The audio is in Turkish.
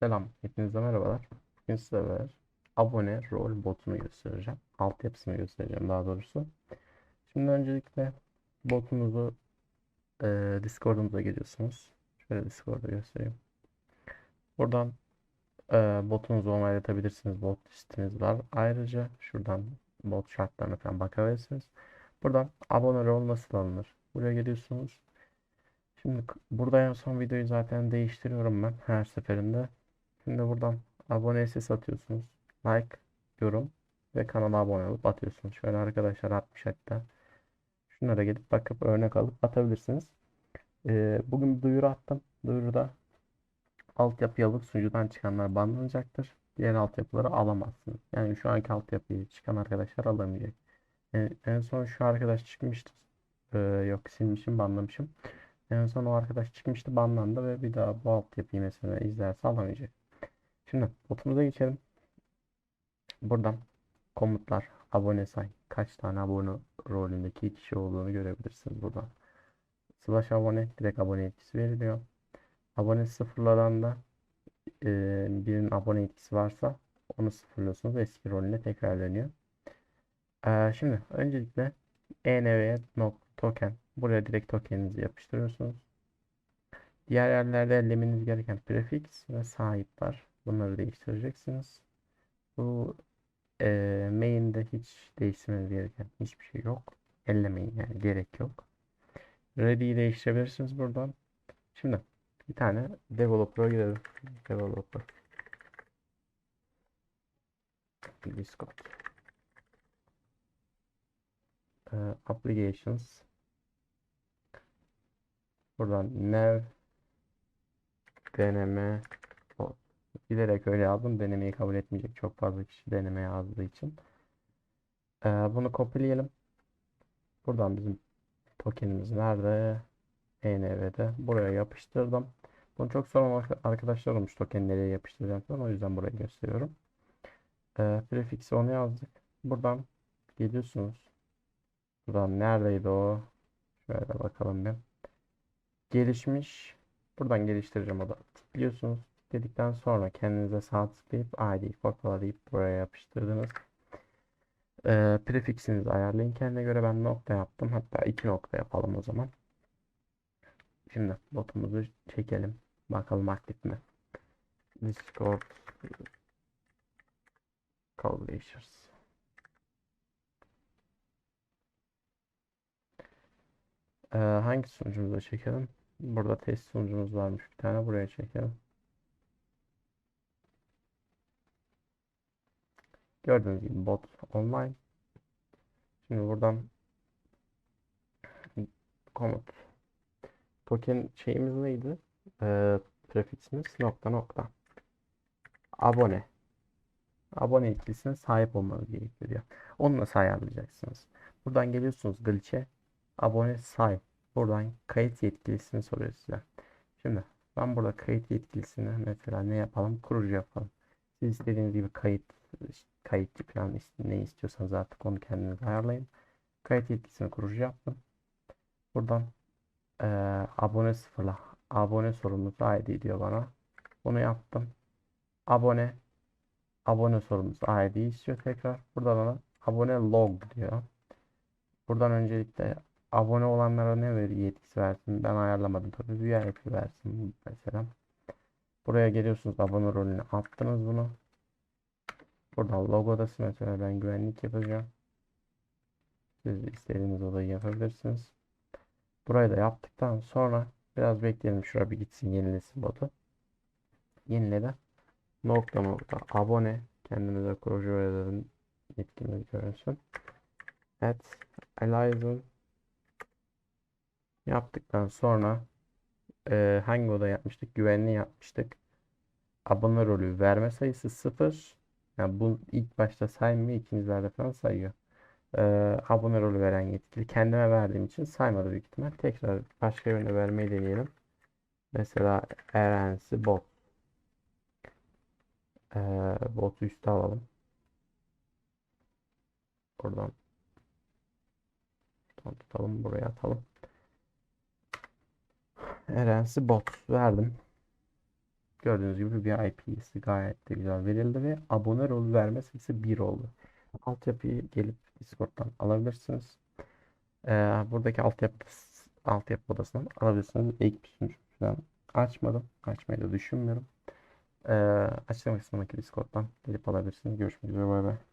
Selam, hepinize merhabalar. Bugün size abone rol botunu göstereceğim. Altyapısını göstereceğim daha doğrusu. Şimdi öncelikle botunuzu e, Discord'umuza giriyorsunuz. Şöyle Discord'u göstereyim. Buradan e, botunuzu onaylatabilirsiniz. Bot listemiz var. Ayrıca şuradan bot şartlarına falan bakabilirsiniz. Buradan abone rol nasıl alınır? Buraya geliyorsunuz. Şimdi burada en son videoyu zaten değiştiriyorum ben her seferinde. Şimdi buradan abone ses atıyorsunuz. Like, yorum ve kanala abone olup atıyorsunuz. Şöyle arkadaşlar atmış hatta. Şunlara gelip bakıp örnek alıp atabilirsiniz. Ee, bugün duyuru attım. Duyuruda altyapı alıp sunucudan çıkanlar banlanacaktır. Diğer altyapıları alamazsınız. Yani şu anki altyapıyı çıkan arkadaşlar alamayacak. En, en son şu arkadaş çıkmıştı. Ee, yok silmişim banlamışım. En son o arkadaş çıkmıştı banlandı ve bir daha bu altyapıyı mesela izlerse alamayacak. Şimdi botumuza geçelim. Buradan komutlar, abone say, kaç tane abone rolündeki kişi olduğunu görebilirsiniz buradan. Slash abone direkt abone etkisi veriliyor. Abone sıfırladan da e, birinin abone etkisi varsa onu sıfırlıyorsunuz. Eski rolüne tekrarlanıyor. E, şimdi öncelikle env token buraya direkt tokeninizi yapıştırıyorsunuz. Diğer yerlerde ellemeniz gereken prefix ve sahip var. Bunları değiştireceksiniz. Bu e, main'de hiç değiştirmeniz gereken hiçbir şey yok. Ellemeyin yani gerek yok. Ready'yi değiştirebilirsiniz buradan. Şimdi bir tane developer'a girelim. Developer. Discord. E, applications. Buradan nav deneme. Bilerek öyle yazdım. Denemeyi kabul etmeyecek. Çok fazla kişi deneme yazdığı için. Ee, bunu kopyalayalım. Buradan bizim tokenimiz nerede? ENV'de. Buraya yapıştırdım. Bunu çok soran arka- arkadaşlar olmuş token nereye yapıştıracağım. O yüzden burayı gösteriyorum. Ee, prefiksi onu yazdık. Buradan geliyorsunuz. Buradan neredeydi o? Şöyle bakalım bir. Gelişmiş. Buradan geliştireceğim o da. Tıklıyorsunuz. Dedikten sonra kendinize sağ tıklayıp ID'yi kopyalayıp buraya yapıştırdınız. Ee, prefixinizi ayarlayın kendine göre ben nokta yaptım. Hatta iki nokta yapalım o zaman. Şimdi botumuzu çekelim. Bakalım aktif mi? Discord Publishers. Ee, hangi sunucumuza çekelim? Burada test sunucumuz varmış bir tane. Buraya çekelim. Gördüğünüz gibi bot online. Şimdi buradan komut token şeyimiz neydi? Ee, prefiximiz nokta nokta. Abone. Abone ikilisine sahip olmanız gerekiyor. Onu nasıl ayarlayacaksınız? Buradan geliyorsunuz glitch'e. Abone say. Buradan kayıt yetkilisini soruyor size. Şimdi ben burada kayıt yetkilisini mesela ne yapalım? Kurucu yapalım. Siz istediğiniz gibi kayıt kayıtçı ist- ne istiyorsanız artık onu kendiniz ayarlayın. Kayıt yetkisini kurucu yaptım. Buradan eee, abone sıfırla. Abone sorumlusu ID diyor bana. Bunu yaptım. Abone abone sorumlusu ID istiyor tekrar. Burada bana abone log diyor. Buradan öncelikle abone olanlara ne ver yetkisi versin? Ben ayarlamadım tabii. VIP versin mesela. Buraya geliyorsunuz abone rolüne attınız bunu. Buradan logodası mesela ben güvenlik yapacağım. Siz istediğiniz olayı yapabilirsiniz. Burayı da yaptıktan sonra biraz bekleyelim. Şuraya bir gitsin yenilesin botu. Yeniledi. Nokta nokta abone. Kendinize kurucu verilerin yetkiniz görünsün. At Elizen yaptıktan sonra e, hangi oda yapmıştık? Güvenli yapmıştık. Abone rolü verme sayısı 0. Yani bu ilk başta saymıyor, ikincilerde falan sayıyor. Ee, abone rolü veren yetkili kendime verdiğim için saymadı büyük ihtimal. Tekrar başka birine vermeyi deneyelim. Mesela Erensi bot. Ee, botu üste alalım. Oradan Şuradan tutalım buraya atalım. Erensi bot verdim. Gördüğünüz gibi VIP'si gayet de güzel verildi ve abone rol verme sayısı 1 oldu. Altyapıyı gelip Discord'dan alabilirsiniz. Ee, buradaki altyapı altyapı odasından alabilirsiniz. İlk bir falan açmadım. Açmayı da düşünmüyorum. Ee, açıklama kısmındaki Discord'dan gelip alabilirsiniz. Görüşmek üzere. Bay bay.